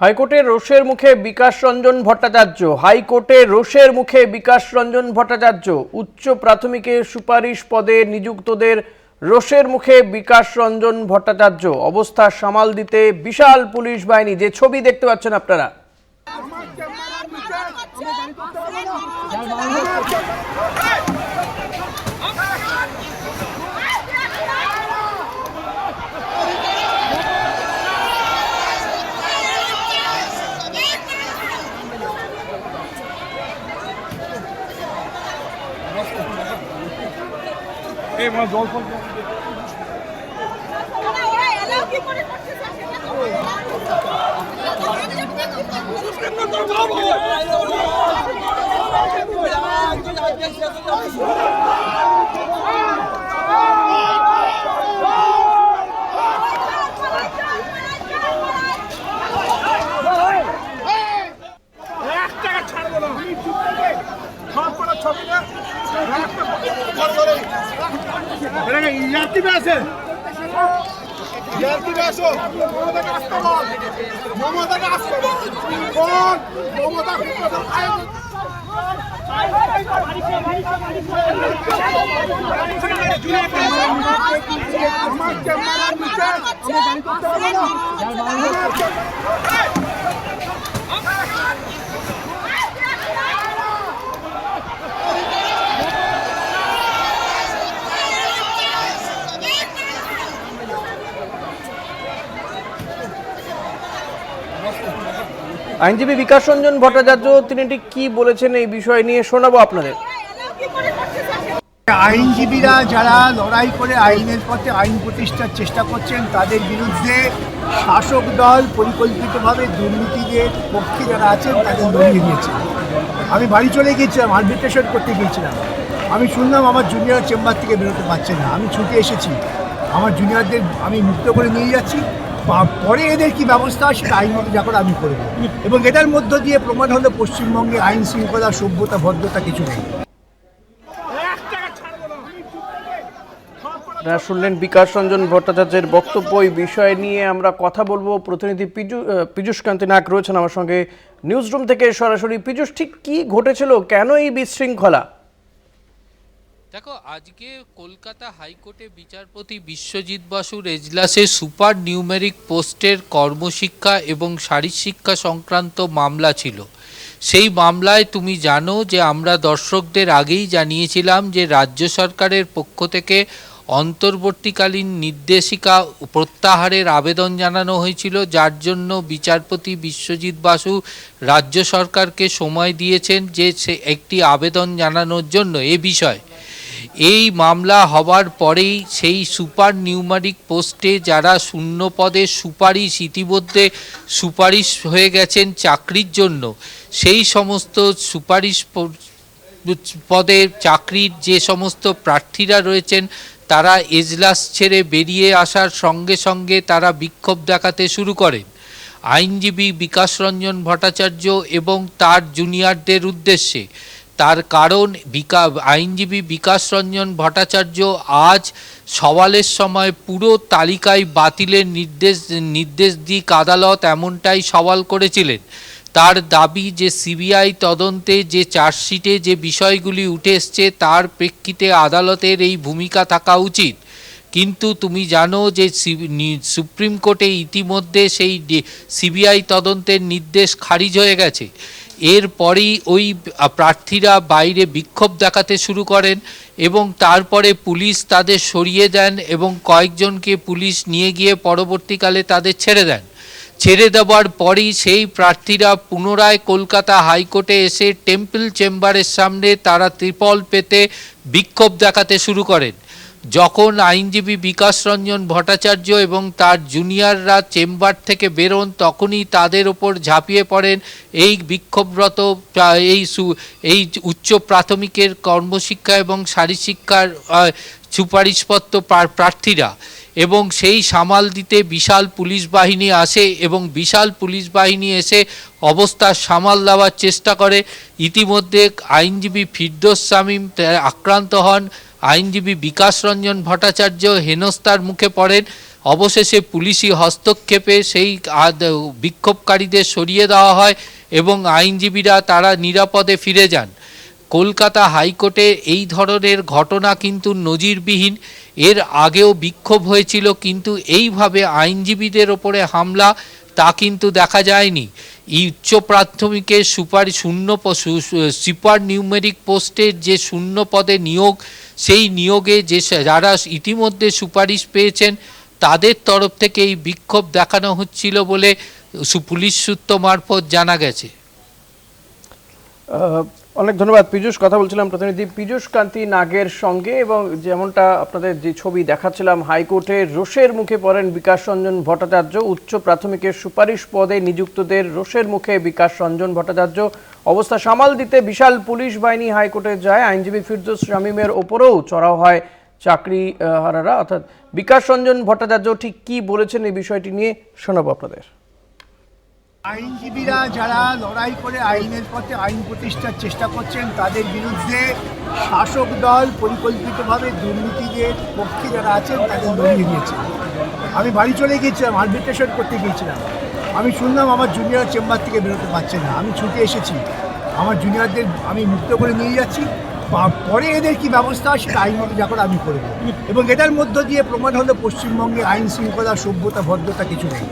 হাইকোর্টে রোষের মুখে বিকাশ রঞ্জন ভট্টাচার্য। হাইকোর্টে রোষের মুখে বিকাশ রঞ্জন ভট্টাচার্য। উচ্চ প্রাথমিকে সুপারিশ পদে নিযুক্তদের রোষের মুখে বিকাশ রঞ্জন ভট্টাচার্য। অবস্থা সামাল দিতে বিশাল পুলিশ বাহিনী। যে ছবি দেখতে পাচ্ছেন আপনারা। জল ফল ওরা এলাও কি করে করতেছে সেটা তো এক টাকা ছাড়বো না সব কটা ছবি না ইয়ার্কি আছে। ইয়ার্কি আসো। মমতাকে আসতে বল। মমতাকে আসতে বল। কোন? মমতা আমার ক্যামেরার নিচে আমি গাড়ি করতে পারব না আইনজীবী বিকাশ রঞ্জন ভট্টাচার্য তিনি ঠিক কি বলেছেন এই বিষয় নিয়ে শোনাবো আপনাদের। আইনজীবীরা যারা লড়াই করে আইনের পথে আইন প্রতিষ্ঠার চেষ্টা করছেন, তাদের বিরুদ্ধে শাসক দল পরিকল্পিতভাবে দুর্নীতিদের পক্ষে যারা আছেন, তাদের লড়িয়ে দিয়েছে। আমি বাড়ি চলে গিয়েছিলাম আরবিট্রেশন করতে গিয়েছিলাম। আমি শুনলাম আমার জুনিয়র চেম্বার থেকে বেরোতে পারছে না। আমি ছুটে এসেছি। আমার জুনিয়রদের আমি মুক্ত করে নিয়ে যাচ্ছি। পরে এদের কি ব্যবস্থা সেটা আইন মতো যা করে আমি করব এবং এটার মধ্য দিয়ে প্রমাণ হলো পশ্চিমবঙ্গে আইন শৃঙ্খলা সভ্যতা ভদ্রতা কিছু নেই। শুনলেন বিকাশ রঞ্জন ভট্টাচার্যের বক্তব্য। এই বিষয় নিয়ে আমরা কথা বলব। প্রতিনিধি পীযু আহ, কান্তি নাগ রয়েছেন আমার সঙ্গে। নিউজ রুম থেকে সরাসরি। পীযূষ ঠিক কি ঘটেছিল? কেন এই বিশৃঙ্খলা? দেখো, আজকে কলকাতা হাইকোর্টে বিচারপতি বিশ্বজিৎ বাসুর এজলাসে সুপার নিউমেরিক পোস্টের কর্মশিক্ষা এবং শারীরশিক্ষা সংক্রান্ত মামলা ছিল। সেই মামলায় তুমি জানো যে আমরা দর্শকদের আগেই জানিয়েছিলাম যে রাজ্য সরকারের পক্ষ থেকে অন্তর্বর্তীকালীন নির্দেশিকা প্রত্যাহারের আবেদন জানানো হয়েছিল, যার জন্য বিচারপতি বিশ্বজিৎ বাসু রাজ্য সরকারকে সময় দিয়েছেন যে সে একটি আবেদন জানানোর জন্য। এ বিষয়ে এই মামলা হওয়ার পরেই সেই সুপার নিউমারিক পোস্টে যারা শূন্য পদে সুপারিশ ইতিমধ্যে সুপারিশ হয়ে গেছেন চাকরির জন্য, সেই সমস্ত সুপারিশ পদে চাকরির যে সমস্ত প্রার্থীরা রয়েছেন, তারা এজলাস ছেড়ে বেরিয়ে আসার সঙ্গে সঙ্গে তারা বিক্ষোভ দেখাতে শুরু করেন। আইনজীবী বিকাশ রঞ্জন ভট্টাচার্য এবং তার জুনিয়রদের উদ্দেশ্যে তার কারণ বিকা, আইনজীবী বিকাশ রঞ্জন ভট্টাচার্য আজ সওয়ালের সময় পুরো তালিকায় বাতিলের নির্দেশ নির্দেশ দিক আদালত এমনটাই সওয়াল করেছিলেন। তার দাবি যে সিবিআই তদন্তে যে চার্জশিটে যে বিষয়গুলি উঠে এসছে তার প্রেক্ষিতে আদালতের এই ভূমিকা থাকা উচিত। কিন্তু তুমি জানো যে সুপ্রিম কোর্টে ইতিমধ্যে সেই সিবিআই তদন্তের নির্দেশ খারিজ হয়ে গেছে। এরপরেই ওই প্রার্থীরা বাইরে বিক্ষোভ দেখাতে শুরু করেন এবং তারপরে পুলিশ তাদের সরিয়ে দেন এবং কয়েকজনকে পুলিশ নিয়ে গিয়ে পরবর্তীকালে তাদের ছেড়ে দেন। ছেড়ে দেওয়ার পরেই সেই প্রার্থীরা পুনরায় কলকাতা হাইকোর্টে এসে টেম্পল চেম্বারের সামনে তারা ত্রিপল পেতে বিক্ষোভ দেখাতে শুরু করেন। যখন আইনজীবী বিকাশ রঞ্জন ভট্টাচার্য এবং তার জুনিয়ররা চেম্বার থেকে বেরোন, তখনই তাদের ওপর ঝাঁপিয়ে পড়েন এই বিক্ষোভরত, এই এই উচ্চ প্রাথমিকের কর্মশিক্ষা এবং শারীরশিক্ষার সুপারিশপত্র প্রার্থীরা। এবং সেই সামাল দিতে বিশাল পুলিশ বাহিনী আসে এবং বিশাল পুলিশ বাহিনী এসে অবস্থা সামাল দেওয়ার চেষ্টা করে। ইতিমধ্যে আইনজীবী ফিরদোস শামীম আক্রান্ত হন। আইনজীবী বিকাশ রঞ্জন ভট্টাচার্য হেনস্থার মুখে পড়েন। অবশেষে পুলিশি হস্তক্ষেপে সেই বিক্ষোভকারীদের সরিয়ে দেওয়া হয় এবং আইনজীবীরা তারা নিরাপদে ফিরে যান। কলকাতা হাইকোর্টে এই ধরনের ঘটনা কিন্তু নজিরবিহীন। এর আগেও বিক্ষোভ হয়েছিল, কিন্তু এইভাবে আইনজীবীদের ওপরে হামলা তা কিন্তু দেখা যায়নি। উচ্চ প্রাথমিকের সুপার শূন্য সুপার নিউমেরিক পোস্টের যে শূন্য পদে নিয়োগ, সেই নিয়োগে যে যারা ইতিমধ্যে সুপারিশ পেয়েছেন, তাদের তরফ থেকে এই বিক্ষোভ দেখানো হচ্ছিল বলে পুলিশ সূত্র মারফত জানা গেছে। অনেক ধন্যবাদ, পীযুষ। কথা বলছিলাম প্রতিনিধি পীযুষ কান্তি নাগের সঙ্গে এবং যেমনটা আপনাদের যে ছবি দেখাচ্ছিলাম, হাইকোর্টে রোষের মুখে পড়েন বিকাশ রঞ্জন ভট্টাচার্য, উচ্চ প্রাথমিকের সুপারিশ পদে নিযুক্তদের রোষের মুখে বিকাশ রঞ্জন ভট্টাচার্য। অবস্থা সামাল দিতে বিশাল পুলিশ বাহিনী হাইকোর্টে যায়। আইনজীবী ফিরদোস শামীমের ওপরেও চড়াও হয় চাকরি হারারা। অর্থাৎ বিকাশ রঞ্জন ভট্টাচার্য ঠিক কি বলেছেন এই বিষয়টি নিয়ে শোনাবো আপনাদের। আইনজীবীরা যারা লড়াই করে আইনের পথে আইন প্রতিষ্ঠার চেষ্টা করছেন, তাদের বিরুদ্ধে শাসক দল পরিকল্পিতভাবে দুর্নীতিদের পক্ষে যারা আছেন, তাদের লড়িয়ে দিয়েছে আমি বাড়ি চলে গিয়েছিলাম আর্বিট্রেশন করতে গিয়েছিলাম। আমি শুনলাম আমার জুনিয়র চেম্বার থেকে বেরোতে পারছে না। আমি ছুটে এসেছি। আমার জুনিয়রদের আমি মুক্ত করে নিয়ে যাচ্ছি। পরে এদের কি ব্যবস্থা, সেটা আইনগত যা করে আমি করব এবং এটার মধ্য দিয়ে প্রমাণ হলো পশ্চিমবঙ্গে আইন শৃঙ্খলা সভ্যতা, ভদ্রতা কিছু নেই।